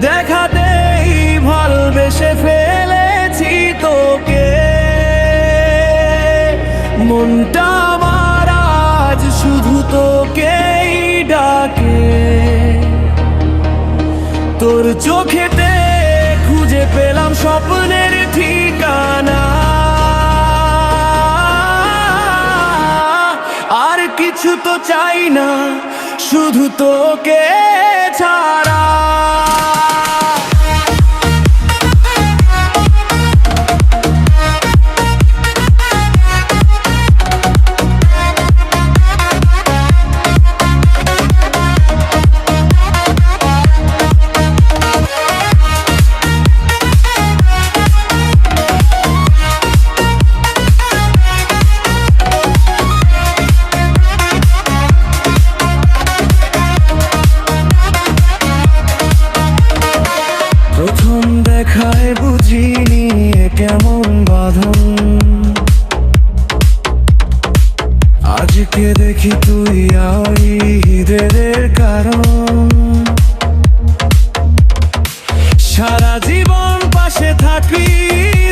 দেখাতেই ভালবেসে ফেলেছি তোকে। মনটা আমার আজ শুধু তোকেই ডাকে। তোর চোখেতে খুঁজে পেলাম স্বপ্নের ঠিকানা। আর কিছু তো চাই না, শুধু তোকে ছাড়া। আজকে দেখি তুই আই হৃদের কারণ। সারা জীবন পাশে থাকি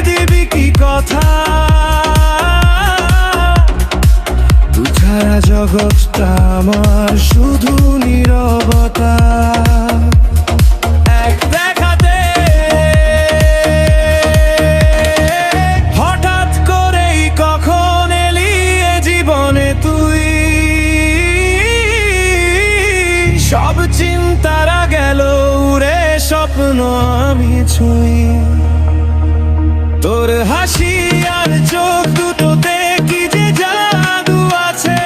দিবি কি কথা? তুই ছাড়া জগৎটা আমার শুধু নীরবতা। চিন্তারা গেল উড়ে স্বপ্ন আমি ছুঁই। তোর হাসি আর চোখ দুটোতে কি যে জাদু আছে?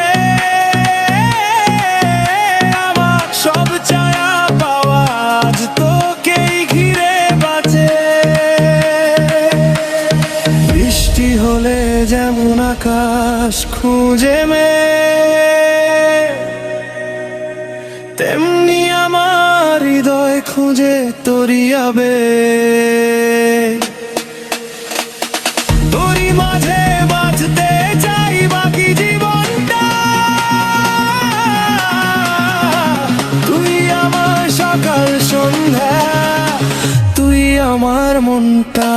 আমার সব চায়া পাওয়া আজ তোকেই ঘিরে বাঁচে। বৃষ্টি হলে যেমন আকাশ খুঁজে মে, তেমনি খুঁজে তরিয়াবে তোরই মাঝে বাঁচতে চাই বাকি জীবনটা। তুই আমার সকাল সন্ধ্যা, তুই আমার মনটা।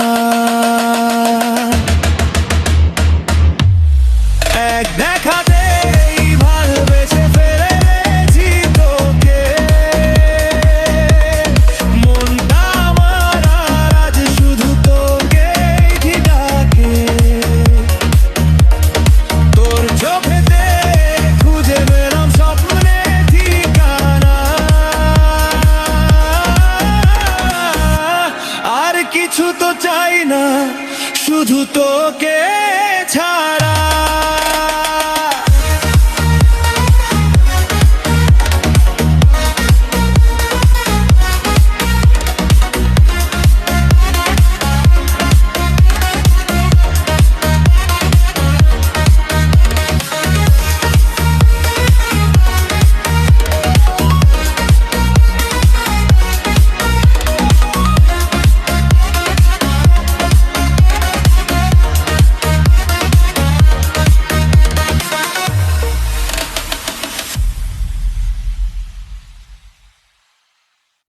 এক না শুধু তোকে ছাড়া।